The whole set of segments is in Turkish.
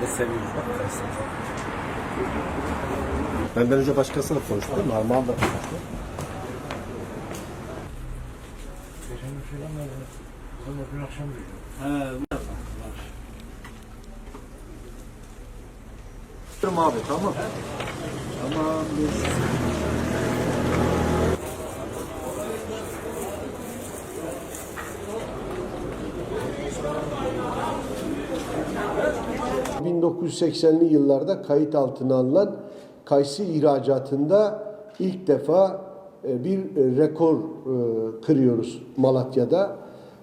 Ne seviyoruz önce konuştu. Normal da konuştu. Bir şey anladım. Sonra dün akşam duydum. Tamam abi tamam. Tamam. 1980'li yıllarda kayıt altına alınan kayısı ihracatında ilk defa e, bir e, rekor e, kırıyoruz Malatya'da.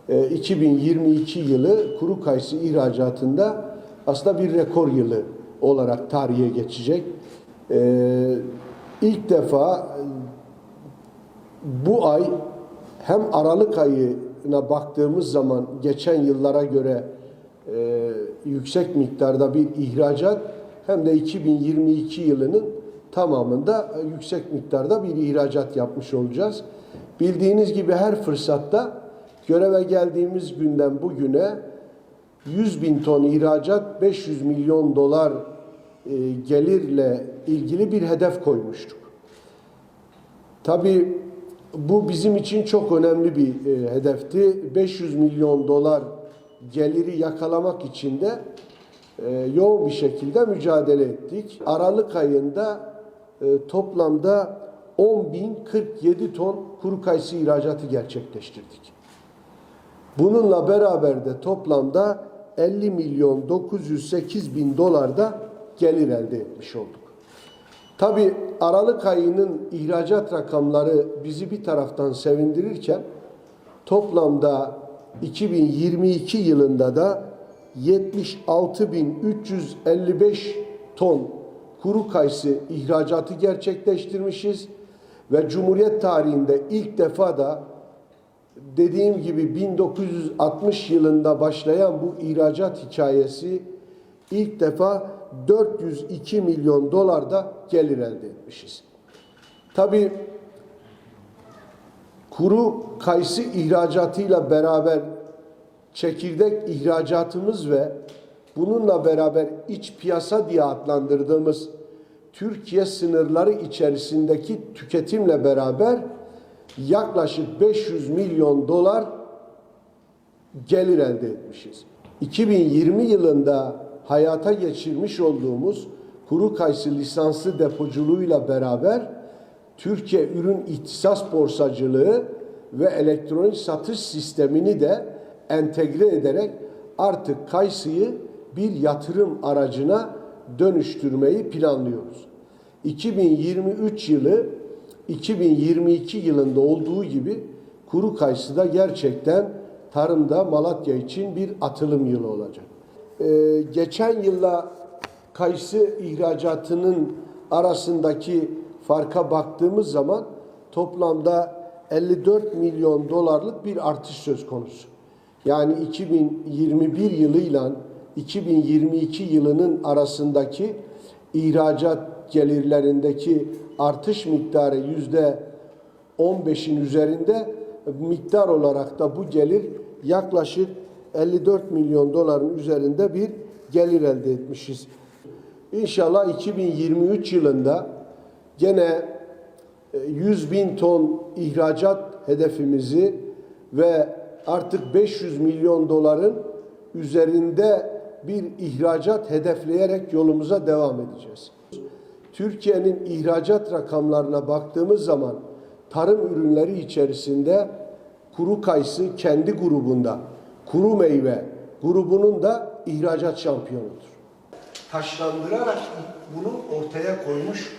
E, 2022 yılı kuru kayısı ihracatında aslında bir rekor yılı olarak tarihe geçecek. İlk defa bu ay hem Aralık ayına baktığımız zaman geçen yıllara göre yüksek miktarda bir ihracat hem de 2022 yılının tamamında yüksek miktarda bir ihracat yapmış olacağız. Bildiğiniz gibi her fırsatta göreve geldiğimiz günden bugüne 100 bin ton ihracat 500 milyon dolar e, gelirle ilgili bir hedef koymuştuk. Tabii bu bizim için çok önemli bir e, hedefti. 500 milyon dolar geliri yakalamak için de e, yoğun bir şekilde mücadele ettik. Aralık ayında e, toplamda 10.047 ton kuru kayısı ihracatı gerçekleştirdik. Bununla beraber de toplamda 50 milyon 908 bin dolar da gelir elde etmiş olduk. Tabi Aralık ayının ihracat rakamları bizi bir taraftan sevindirirken toplamda 2022 yılında da 76.355 ton kuru kayısı ihracatı gerçekleştirmişiz ve Cumhuriyet tarihinde ilk defa da dediğim gibi 1960 yılında başlayan bu ihracat hikayesi ilk defa 402 milyon dolarda gelir elde etmişiz. Tabii kuru kayısı ihracatıyla beraber çekirdek ihracatımız ve bununla beraber iç piyasa diye adlandırdığımız Türkiye sınırları içerisindeki tüketimle beraber yaklaşık 500 milyon dolar gelir elde etmişiz. 2020 yılında hayata geçirmiş olduğumuz kuru kayısı lisanslı depoculuğuyla beraber Türkiye Ürün İhtisas Borsacılığı ve elektronik satış sistemini de entegre ederek artık kayısıyı bir yatırım aracına dönüştürmeyi planlıyoruz. 2023 yılı 2022 yılında olduğu gibi kuru kayısı da gerçekten tarımda Malatya için bir atılım yılı olacak. Ee, geçen yılla kayısı ihracatının arasındaki farka baktığımız zaman toplamda 54 milyon dolarlık bir artış söz konusu. Yani 2021 yılıyla 2022 yılının arasındaki ihracat gelirlerindeki artış miktarı yüzde 15'in üzerinde miktar olarak da bu gelir yaklaşık 54 milyon doların üzerinde bir gelir elde etmişiz. İnşallah 2023 yılında gene e, 100 bin ton ihracat hedefimizi ve artık 500 milyon doların üzerinde bir ihracat hedefleyerek yolumuza devam edeceğiz. Türkiye'nin ihracat rakamlarına baktığımız zaman tarım ürünleri içerisinde kuru kayısı kendi grubunda, kuru meyve grubunun da ihracat şampiyonudur. Taşlandırarak bunu ortaya koymuş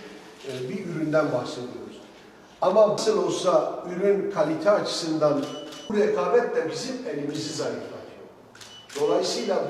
e, bir üründen bahsediyoruz. Ama nasıl olsa ürün kalite açısından bu rekabet de bizim elimizi zayıflatıyor. Dolayısıyla